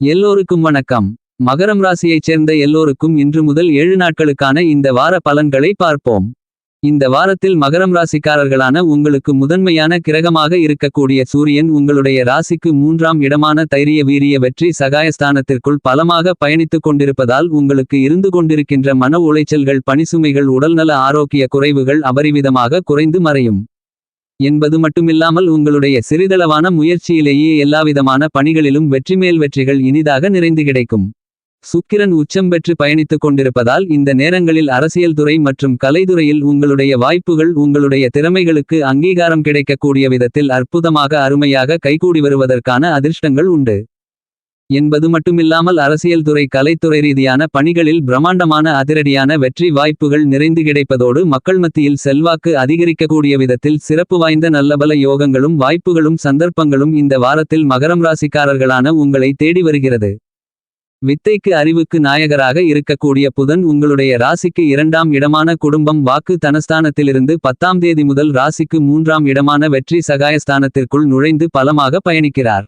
எல்லோருக்கும் வணக்கம். மகரம் ராசியைச் சேர்ந்த எல்லோருக்கும் இன்று முதல் ஏழு நாட்களுக்கான இந்த வார பலன்களை பார்ப்போம். இந்த வாரத்தில் மகரம் ராசிக்காரர்களான உங்களுக்கு முதன்மையான கிரகமாக இருக்கக்கூடிய சூரியன் உங்களுடைய ராசிக்கு மூன்றாம் இடமான தைரிய வீரிய வெற்றி சகாயஸ்தானத்திற்குள் பலமாக பயணித்துக் கொண்டிருப்பதால் உங்களுக்கு இருந்து கொண்டிருக்கின்ற மன உளைச்சல்கள் பணிசுமைகள் உடல்நல ஆரோக்கிய குறைவுகள் அபரிவிதமாக குறைந்து மறையும். என்பது மட்டுமில்லாமல் உங்களுடைய சிறிதளவான முயற்சியிலேயே எல்லாவிதமான பணிகளிலும் வெற்றிமேல் வெற்றிகள் இனிதாக நிறைந்து கிடைக்கும். சுக்கிரன் உச்சம் பெற்று பயணித்துக் கொண்டிருப்பதால் இந்த நேரங்களில் அரசியல் துறை மற்றும் கலைத்துறையில் உங்களுடைய வாய்ப்புகள் உங்களுடைய திறமைகளுக்கு அங்கீகாரம் கிடைக்கக்கூடிய விதத்தில் அற்புதமாக அருமையாக கைகூடி வருவதற்கான அதிர்ஷ்டங்கள் உண்டு. என்பது மட்டுமில்லாமல் அரசியல் துறை கலைத்துறை ரீதியான பணிகளில் பிரம்மாண்டமான அதிரடியான வெற்றி வாய்ப்புகள் நிறைந்து கிடைப்பதோடு மக்கள் மத்தியில் செல்வாக்கு அதிகரிக்கக்கூடிய விதத்தில் சிறப்பு வாய்ந்த நல்லபல யோகங்களும் வாய்ப்புகளும் சந்தர்ப்பங்களும் இந்த வாரத்தில் மகரம் ராசிக்காரர்களான உங்களை தேடி வருகிறது. வித்தைக்கு அறிவுக்கு நாயகராக இருக்கக்கூடிய புதன் உங்களுடைய ராசிக்கு இரண்டாம் இடமான குடும்பம் வாக்கு தனஸ்தானத்திலிருந்து பத்தாம் தேதி முதல் ராசிக்கு மூன்றாம் இடமான வெற்றி சகாயஸ்தானத்திற்குள் நுழைந்து பலமாக பயணிக்கிறார்.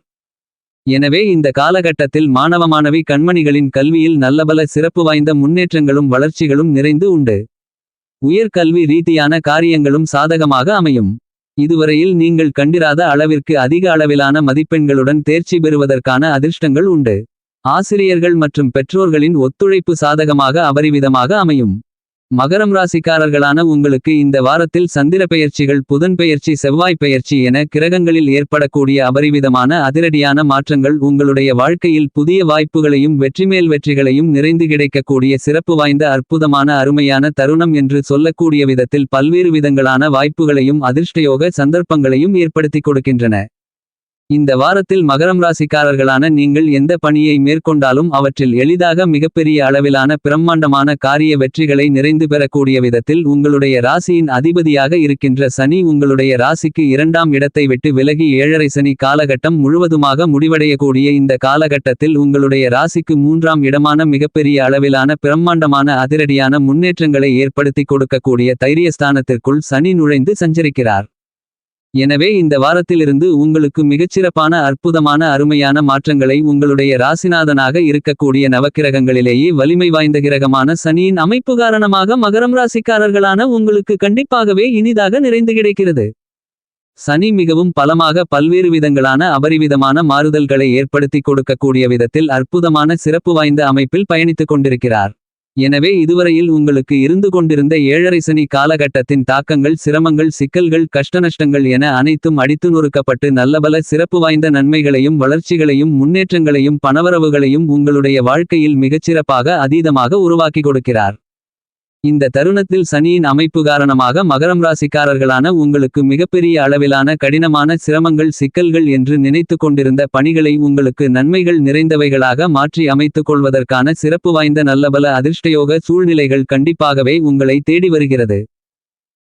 எனவே இந்த காலகட்டத்தில் மாணவ மாணவி கண்மணிகளின் கல்வியில் நல்லபல சிறப்பு வாய்ந்த முன்னேற்றங்களும் வளர்ச்சிகளும் நிறைந்து உண்டு. உயர்கல்வி ரீதியான காரியங்களும் சாதகமாக அமையும். இதுவரையில் நீங்கள் கண்டிராத அளவிற்கு அதிக அளவிலான மதிப்பெண்களுடன் தேர்ச்சி பெறுவதற்கான அதிர்ஷ்டங்கள் உண்டு. ஆசிரியர்கள் மற்றும் பெற்றோர்களின் ஒத்துழைப்பு சாதகமாக அபரிவிதமாக அமையும். மகரம் ராசிக்காரர்களான உங்களுக்கு இந்த வாரத்தில் சந்திர பெயர்ச்சிகள் புதன் பெயர்ச்சி செவ்வாய் பெயர்ச்சி என கிரகங்களில் ஏற்படக்கூடிய அபரிவிதமான அதிரடியான மாற்றங்கள் உங்களுடைய வாழ்க்கையில் புதிய வாய்ப்புகளையும் வெற்றிமேல் வெற்றிகளையும் நிறைந்து கிடைக்கக்கூடிய சிறப்பு வாய்ந்த அற்புதமான அருமையான தருணம் என்று சொல்லக்கூடிய விதத்தில் பல்வேறு விதங்களான வாய்ப்புகளையும் அதிர்ஷ்டயோக சந்தர்ப்பங்களையும் ஏற்படுத்திக் கொடுக்கின்றன. இந்த வாரத்தில் மகரம் ராசிக்காரர்களான நீங்கள் எந்த பணியை மேற்கொண்டாலும் அவற்றில் எளிதாக மிகப்பெரிய அளவிலான பிரம்மாண்டமான காரிய வெற்றிகளை நிறைந்து பெறக்கூடிய விதத்தில் உங்களுடைய ராசியின் அதிபதியாக இருக்கின்ற சனி உங்களுடைய ராசிக்கு இரண்டாம் இடத்தை விட்டு விலகி ஏழரை சனி காலகட்டம் முழுவதுமாக முடிவடையக்கூடிய இந்த காலகட்டத்தில் உங்களுடைய ராசிக்கு மூன்றாம் இடமான மிகப்பெரிய அளவிலான பிரம்மாண்டமான அதிரடியான முன்னேற்றங்களை ஏற்படுத்தி கொடுக்கக்கூடிய தைரியஸ்தானத்திற்குள் சனி நுழைந்து சஞ்சரிக்கிறார். எனவே இந்த வாரத்திலிருந்து உங்களுக்கு மிகச்சிறப்பான அற்புதமான அருமையான மாற்றங்களை உங்களுடைய ராசிநாதனாக இருக்கக்கூடிய நவக்கிரகங்களிலேயே வலிமை வாய்ந்த கிரகமான சனியின் அமைப்பு காரணமாக மகரம் ராசிக்காரர்களான உங்களுக்கு கண்டிப்பாகவே இனிதாக நிறைந்து கிடைக்கிறது. சனி மிகவும் பலமாக பல்வேறு விதங்களான அபரிவிதமான மாறுதல்களை ஏற்படுத்தி கொடுக்கக்கூடிய விதத்தில் அற்புதமான சிறப்பு வாய்ந்த அமைப்பில் பயணித்துக் கொண்டிருக்கிறார். எனவே இதுவரையில் உங்களுக்கு இருந்து கொண்டிருந்த ஏழரை சனி காலகட்டத்தின் தாக்கங்கள் சிரமங்கள் சிக்கல்கள் கஷ்டநஷ்டங்கள் என அனைத்தும் அடித்து நொறுக்கப்பட்டு நல்லபல சிறப்பு வாய்ந்த நன்மைகளையும் வளர்ச்சிகளையும் முன்னேற்றங்களையும் பணவரவுகளையும் உங்களுடைய வாழ்க்கையில் மிகச்சிறப்பாக அதீதமாக உருவாக்கி கொடுக்கிறார். இந்த தருணத்தில் சனியின் அமைப்பு காரணமாக மகரம் ராசிக்காரர்களான உங்களுக்கு மிகப்பெரிய அளவிலான கடினமான சிரமங்கள் சிக்கல்கள் என்று நினைத்து கொண்டிருந்த பணிகளை உங்களுக்கு நன்மைகள் நிறைந்தவைகளாக மாற்றி அமைத்துக் கொள்வதற்கான சிறப்பு வாய்ந்த நல்லபல அதிர்ஷ்டயோக சூழ்நிலைகள் கண்டிப்பாகவே உங்களை தேடி வருகிறது.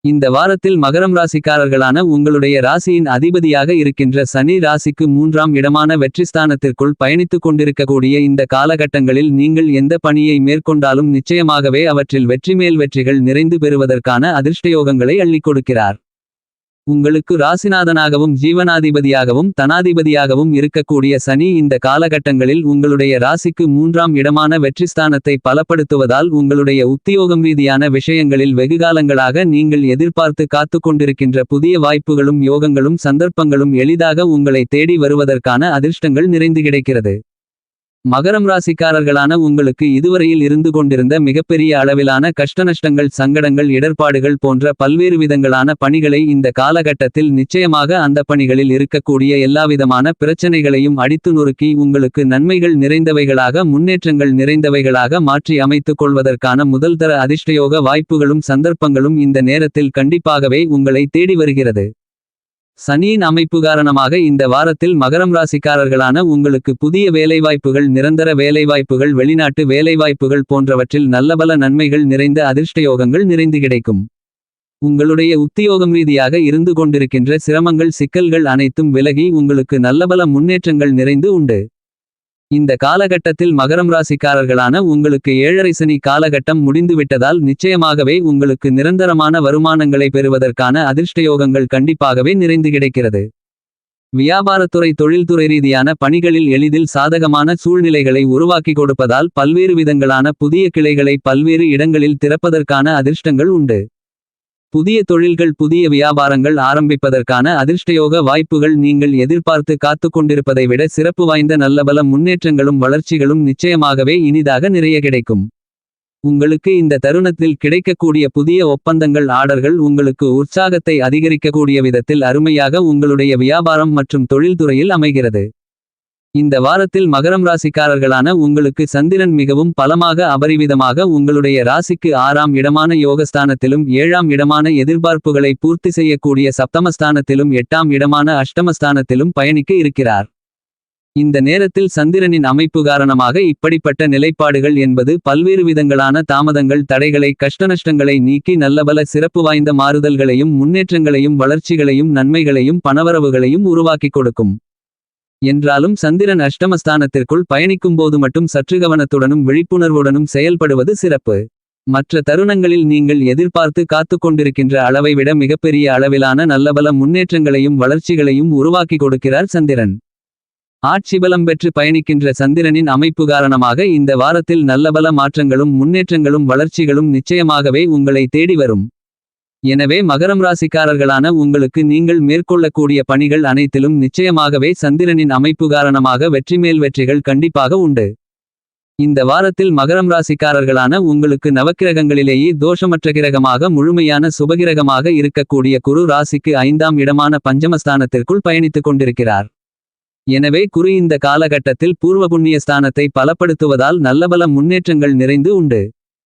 இந்த வாரத்தில் மகரம் ராசிக்காரர்களான உங்களுடைய ராசியின் அதிபதியாக இருக்கின்ற சனி ராசிக்கு மூன்றாம் இடமான வெற்றிஸ்தானத்திற்குள் பயணித்துக் கொண்டிருக்கக்கூடிய இந்த காலகட்டங்களில் நீங்கள் எந்த பணியை மேற்கொண்டாலும் நிச்சயமாகவே அவற்றில் வெற்றி மேல் வெற்றிகள் நிறைந்து பெறுவதற்கான அதிர்ஷ்டயோகங்களை அள்ளிக் கொடுக்கிறார். உங்களுக்கு ராசிநாதனாகவும் ஜீவனாதிபதியாகவும் தனாதிபதியாகவும் இருக்கக்கூடிய சனி இந்த காலகட்டங்களில் உங்களுடைய ராசிக்கு மூன்றாம் இடமான வெற்றிஸ்தானத்தை பலப்படுத்துவதால் உங்களுடைய உத்தியோகம் ரீதியான விஷயங்களில் வெகுகாலங்களாக நீங்கள் எதிர்பார்த்து காத்து கொண்டிருக்கின்ற புதிய வாய்ப்புகளும் யோகங்களும் சந்தர்ப்பங்களும் எளிதாக உங்களை தேடி வருவதற்கான அதிர்ஷ்டங்கள் நிறைந்து கிடைக்கிறது. மகரம் ராசிக்காரர்களான உங்களுக்கு இதுவரையில் இருந்து கொண்டிருந்த மிகப்பெரிய அளவிலான கஷ்டநஷ்டங்கள் சங்கடங்கள் இடர்பாடுகள் போன்ற பல்வேறு விதங்களான பணிகளை இந்த காலகட்டத்தில் நிச்சயமாக அந்த பணிகளில் இருக்கக்கூடிய எல்லாவிதமான பிரச்சனைகளையும் அடித்து நொறுக்கி உங்களுக்கு நன்மைகள் நிறைந்தவைகளாக முன்னேற்றங்கள் நிறைந்தவைகளாக மாற்றி அமைத்துக் கொள்வதற்கான முதல்தர அதிர்ஷ்டயோக வாய்ப்புகளும் சந்தர்ப்பங்களும் இந்த நேரத்தில் கண்டிப்பாகவே உங்களை தேடி வருகிறது. சனியின் அமைப்பு காரணமாக இந்த வாரத்தில் மகரம் ராசிக்காரர்களான உங்களுக்கு புதிய வேலைவாய்ப்புகள் நிரந்தர வேலைவாய்ப்புகள் வெளிநாட்டு வேலைவாய்ப்புகள் போன்றவற்றில் நல்லபல நன்மைகள் நிறைந்த அதிர்ஷ்டயோகங்கள் நிறைந்து கிடைக்கும். உங்களுடைய உத்தியோகம் ரீதியாக இருந்து கொண்டிருக்கின்ற சிரமங்கள் சிக்கல்கள் அனைத்தும் விலகி உங்களுக்கு நல்லபல முன்னேற்றங்கள் நிறைந்து உண்டு. இந்த காலகட்டத்தில் மகரம் ராசிக்காரர்களான உங்களுக்கு ஏழரை சனி காலகட்டம் முடிந்துவிட்டதால் நிச்சயமாகவே உங்களுக்கு நிரந்தரமான வருமானங்களை பெறுவதற்கான அதிர்ஷ்டயோகங்கள் கண்டிப்பாகவே நிறைந்து கிடைக்கிறது. வியாபாரத்துறை தொழில்துறை ரீதியான பணிகளில் எளிதில் சாதகமான சூழ்நிலைகளை உருவாக்கி கொடுப்பதால் பல்வேறு விதங்களான புதிய கிளைகளை பல்வேறு இடங்களில் திறப்பதற்கான அதிர்ஷ்டங்கள் உண்டு. புதிய தொழில்கள் புதிய வியாபாரங்கள் ஆரம்பிப்பதற்கான அதிர்ஷ்டயோக வாய்ப்புகள் நீங்கள் எதிர்பார்த்து காத்து கொண்டிருப்பதை விட சிறப்பு வாய்ந்த நல்லபல முன்னேற்றங்களும் வளர்ச்சிகளும் நிச்சயமாகவே இனிதாக நிறைய கிடைக்கும். உங்களுக்கு இந்த தருணத்தில் கிடைக்கக்கூடிய புதிய ஒப்பந்தங்கள் ஆர்டர்கள் உங்களுக்கு உற்சாகத்தை அதிகரிக்கக்கூடிய விதத்தில் அருமையாக உங்களுடைய வியாபாரம் மற்றும் தொழில்துறையில் அமைகிறது. இந்த வாரத்தில் மகரம் ராசிக்காரர்களான உங்களுக்கு சந்திரன் மிகவும் பலமாக அபரிவிதமாக உங்களுடைய ராசிக்கு ஆறாம் இடமான யோகஸ்தானத்திலும் ஏழாம் இடமான எதிர்பார்ப்புகளை பூர்த்தி செய்யக்கூடிய சப்தமஸ்தானத்திலும் எட்டாம் இடமான அஷ்டமஸ்தானத்திலும் பயணிக்க இருக்கிறார். இந்த நேரத்தில் சந்திரனின் அமைப்பு காரணமாக இப்படிப்பட்ட நிலைப்பாடுகள் என்பது பல்வேறு விதங்களான தாமதங்கள் தடைகளை கஷ்டநஷ்டங்களை நீக்கி நல்லபல சிறப்பு வாய்ந்த மாறுதல்களையும் முன்னேற்றங்களையும் வளர்ச்சிகளையும் நன்மைகளையும் பணவரவுகளையும் உருவாக்கிக் கொடுக்கும். என்றாலும் சந்திரன் அஷ்டமஸ்தானத்திற்குள் பயணிக்கும்போது மட்டும் சற்று கவனத்துடனும் விழிப்புணர்வுடனும் செயல்படுவது சிறப்பு. மற்ற தருணங்களில் நீங்கள் எதிர்பார்த்து காத்துக் கொண்டிருக்கின்ற அளவை விட மிகப்பெரிய அளவிலான நல்லபல முன்னேற்றங்களையும் வளர்ச்சிகளையும் உருவாக்கி கொடுக்கிறார் சந்திரன். ஆட்சி பலம் பெற்று பயணிக்கின்ற சந்திரனின் அமைப்பு காரணமாக இந்த வாரத்தில் நல்லபல மாற்றங்களும் முன்னேற்றங்களும் வளர்ச்சிகளும் நிச்சயமாகவே உங்களை தேடி வரும். எனவே மகரம் ராசிக்காரர்களான உங்களுக்கு நீங்கள் மேற்கொள்ளக்கூடிய பணிகள் அனைத்திலும் நிச்சயமாகவே சந்திரனின் அமைப்பு காரணமாக வெற்றிமேல் வெற்றிகள் கண்டிப்பாக உண்டு. இந்த வாரத்தில் மகரம் ராசிக்காரர்களான உங்களுக்கு நவக்கிரகங்களிலேயே தோஷமற்ற கிரகமாக முழுமையான சுபகிரகமாக இருக்கக்கூடிய குரு ராசிக்கு ஐந்தாம் இடமான பஞ்சமஸ்தானத்திற்குள் பயணித்துக் கொண்டிருக்கிறார். எனவே குரு இந்த காலகட்டத்தில் பூர்வ புண்ணிய ஸ்தானத்தை பலப்படுத்துவதால் நல்லபல முன்னேற்றங்கள் நிறைந்து உண்டு.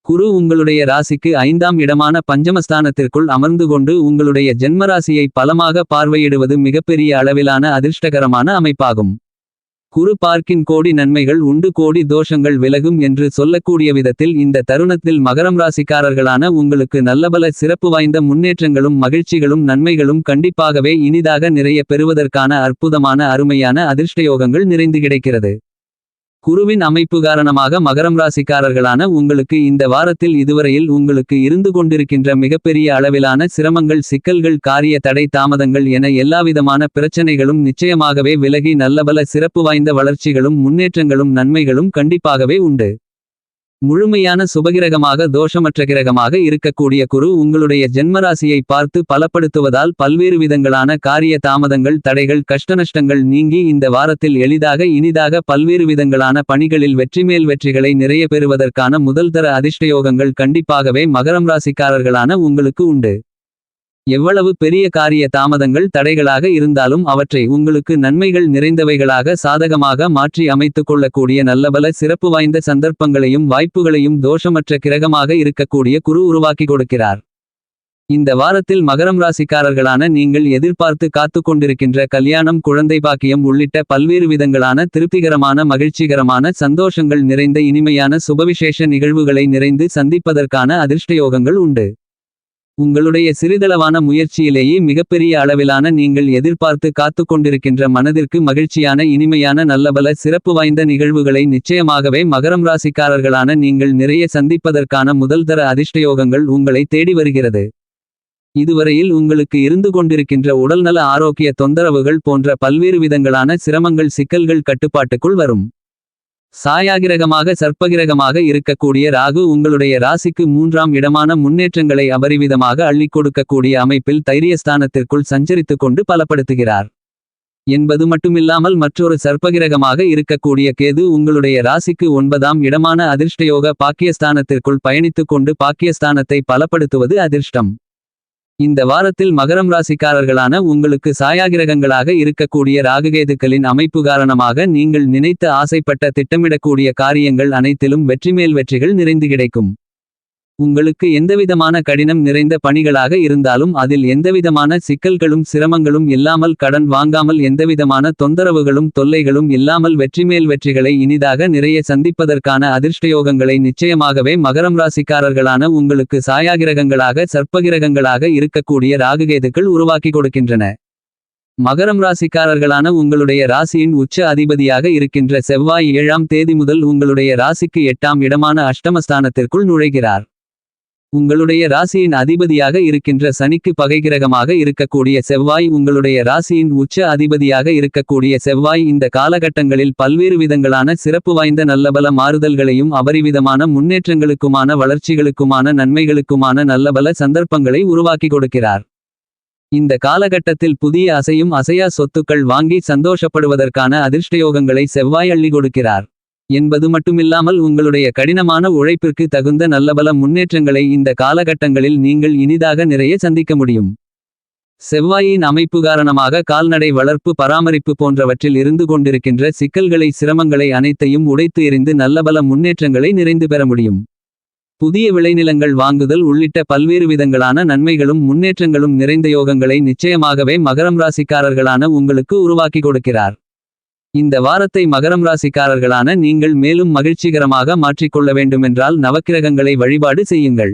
குரு உங்களுடைய ராசிக்கு ஐந்தாம் இடமான பஞ்சமஸ்தானத்திற்குள் அமர்ந்து கொண்டு உங்களுடைய ஜென்மராசியை பலமாக பார்வையிடுவது மிகப்பெரிய அளவிலான அதிர்ஷ்டகரமான அமைப்பாகும். குரு பார்க்கின் கோடி நன்மைகள் உண்டு கோடி தோஷங்கள் விலகும் என்று சொல்லக்கூடிய விதத்தில் இந்த தருணத்தில் மகரம் ராசிக்காரர்களான உங்களுக்கு நல்லபல சிறப்பு வாய்ந்த முன்னேற்றங்களும் மகிழ்ச்சிகளும் நன்மைகளும் கண்டிப்பாகவே இனிதாக நிறைய பெறுவதற்கான அற்புதமான அருமையான அதிர்ஷ்டயோகங்கள் நிறைந்து கிடைக்கிறது. குருவின் அமைப்பு காரணமாக மகரம் ராசிக்காரர்களான உங்களுக்கு இந்த வாரத்தில் இதுவரையில் உங்களுக்கு இருந்து கொண்டிருக்கின்ற மிகப்பெரிய அளவிலான சிரமங்கள் சிக்கல்கள் காரிய தடை தாமதங்கள் என எல்லாவிதமான பிரச்சனைகளும் நிச்சயமாகவே விலகி நல்லபல சிறப்பு வாய்ந்த வளர்ச்சிகளும் முன்னேற்றங்களும் நன்மைகளும் கண்டிப்பாகவே உண்டு. முழுமையான சுபகிரகமாக தோஷமற்ற கிரகமாக இருக்கக்கூடிய குரு உங்களுடைய ஜென்மராசியை பார்த்து பலப்படுத்துவதால் பல்வேறு விதங்களான காரிய தாமதங்கள் தடைகள் கஷ்டநஷ்டங்கள் நீங்கி இந்த வாரத்தில் எளிதாக இனிதாக பல்வேறு விதங்களான பணிகளில் வெற்றிமேல் வெற்றிகளை நிறைய பெறுவதற்கான முதல்தர அதிர்ஷ்டயோகங்கள் கண்டிப்பாகவே மகரம் ராசிக்காரர்களான உங்களுக்கு உண்டு. எவ்வளவு பெரிய காரிய தாமதங்கள் தடைகளாக இருந்தாலும் அவற்றை உங்களுக்கு நன்மைகள் நிறைந்தவைகளாக சாதகமாக மாற்றி அமைத்துக் கொள்ளக்கூடிய நல்லபல சிறப்பு வாய்ந்த சந்தர்ப்பங்களையும் வாய்ப்புகளையும் தோஷமற்ற கிரகமாக இருக்கக்கூடிய குரு உருவாக்கி கொடுக்கிறார். இந்த வாரத்தில் மகரம் ராசிக்காரர்களான நீங்கள் எதிர்பார்த்து காத்துக் கொண்டிருக்கின்ற கல்யாணம் குழந்தை பாக்கியம் உள்ளிட்ட பல்வேறு விதங்களான திருப்திகரமான மகிழ்ச்சிகரமான சந்தோஷங்கள் நிறைந்த இனிமையான சுபவிசேஷ நிகழ்வுகளை நிறைந்து சந்திப்பதற்கான அதிர்ஷ்டயோகங்கள் உண்டு. உங்களுடைய சிறிதளவான முயற்சியிலேயே மிகப்பெரிய அளவிலான நீங்கள் எதிர்பார்த்து காத்துக் கொண்டிருக்கின்ற மனதிற்கு மகிழ்ச்சியான இனிமையான நல்லபல சிறப்பு வாய்ந்த நிகழ்வுகளை நிச்சயமாகவே மகரம் ராசிக்காரர்களான நீங்கள் நிறைய சந்திப்பதற்கான முதல்தர அதிர்ஷ்டயோகங்கள் உங்களை தேடி வருகிறது. இதுவரையில் உங்களுக்கு இருந்து கொண்டிருக்கின்ற உடல்நல ஆரோக்கிய தொந்தரவுகள் போன்ற பல்வேறு விதங்களான சிரமங்கள் சிக்கல்கள் கட்டுப்பாட்டுக்குள் வரும். சாயாகிரகமாக சர்ப்பகிரகமாக இருக்கக்கூடிய ராகு உங்களுடைய ராசிக்கு மூன்றாம் இடமான முன்னேற்றங்களை அபரிவிதமாக அள்ளிக் கொடுக்கக்கூடிய அமைப்பில் தைரியஸ்தானத்திற்குள் சஞ்சரித்துக் கொண்டு பலப்படுத்துகிறார். என்பது மட்டுமில்லாமல் மற்றொரு சர்ப்பகிரகமாக இருக்கக்கூடிய கேது உங்களுடைய ராசிக்கு ஒன்பதாம் இடமான அதிர்ஷ்டயோக பாக்கியஸ்தானத்திற்குள் பயணித்துக் கொண்டு பாக்கியஸ்தானத்தை பலப்படுத்துவது அதிர்ஷ்டம். இந்த வாரத்தில் மகரம் ராசிக்காரர்களான உங்களுக்கு சாயாகிரகங்களாக இருக்கக்கூடிய ராகுகேதுக்களின் அமைப்பு காரணமாக நீங்கள் நினைத்து ஆசைப்பட்ட திட்டமிடக்கூடிய காரியங்கள் அனைத்திலும் வெற்றிமேல் வெற்றிகள் நிறைந்து கிடைக்கும். உங்களுக்கு எந்தவிதமான கடினம் நிறைந்த பணிகளாக இருந்தாலும் அதில் எந்தவிதமான சிக்கல்களும் சிரமங்களும் இல்லாமல் கடன் வாங்காமல் எந்தவிதமான தொந்தரவுகளும் தொல்லைகளும் இல்லாமல் வெற்றிமேல் வெற்றிகளை இனிதாக நிறைய சந்திப்பதற்கான அதிர்ஷ்டயோகங்களை நிச்சயமாகவே மகரம் ராசிக்காரர்களான உங்களுக்கு சாயாகிரகங்களாக சர்ப்பகிரகங்களாக இருக்கக்கூடிய ராகுகேதுக்கள் உருவாக்கி கொடுக்கின்றன. மகரம் ராசிக்காரர்களான உங்களுடைய ராசியின் உச்ச அதிபதியாக இருக்கின்ற செவ்வாய் ஏழாம் தேதி முதல் உங்களுடைய ராசிக்கு எட்டாம் இடமான அஷ்டமஸ்தானத்திற்குள் நுழைகிறார். உங்களுடைய ராசியின் அதிபதியாக இருக்கின்ற சனிக்கு பகைகிரகமாக இருக்கக்கூடிய செவ்வாய் உங்களுடைய ராசியின் உச்ச அதிபதியாக இருக்கக்கூடிய செவ்வாய் இந்த காலகட்டங்களில் பல்வேறு விதங்களான சிறப்பு வாய்ந்த நல்லபல மாறுதல்களையும் அபரிவிதமான முன்னேற்றங்களுக்குமான வளர்ச்சிகளுக்குமான நன்மைகளுக்குமான நல்லபல சந்தர்ப்பங்களை உருவாக்கி கொடுக்கிறார். இந்த காலகட்டத்தில் புதிய அசையும் அசையா சொத்துக்கள் வாங்கி சந்தோஷப்படுவதற்கான அதிர்ஷ்டயோகங்களை செவ்வாய் அள்ளி கொடுக்கிறார். என்பது மட்டுமில்லாமல் உங்களுடைய கடினமான உழைப்பிற்கு தகுந்த நல்லபல முன்னேற்றங்களை இந்த காலகட்டங்களில் நீங்கள் இனிதாக நிறைய சந்திக்க முடியும். செவ்வாயின் அமைப்பு காரணமாக கால்நடை வளர்ப்பு பராமரிப்பு போன்றவற்றில் இருந்து கொண்டிருக்கின்ற சிக்கல்களை சிரமங்களை அனைத்தையும் உடைத்து எறிந்து நல்லபல முன்னேற்றங்களை நிறைந்து பெற முடியும். புதிய விளைநிலங்கள் வாங்குதல் உள்ளிட்ட பல்வேறு விதங்களான நன்மைகளும் முன்னேற்றங்களும் நிறைந்த யோகங்களை நிச்சயமாகவே மகரம் ராசிக்காரர்களான உங்களுக்கு உருவாக்கி கொடுக்கிறார். இந்த வாரத்தை மகரம் ராசிக்காரர்களான நீங்கள் மேலும் மகிழ்ச்சிகரமாக மாற்றிக்கொள்ள வேண்டுமென்றால் நவக்கிரகங்களை வழிபாடு செய்யுங்கள்.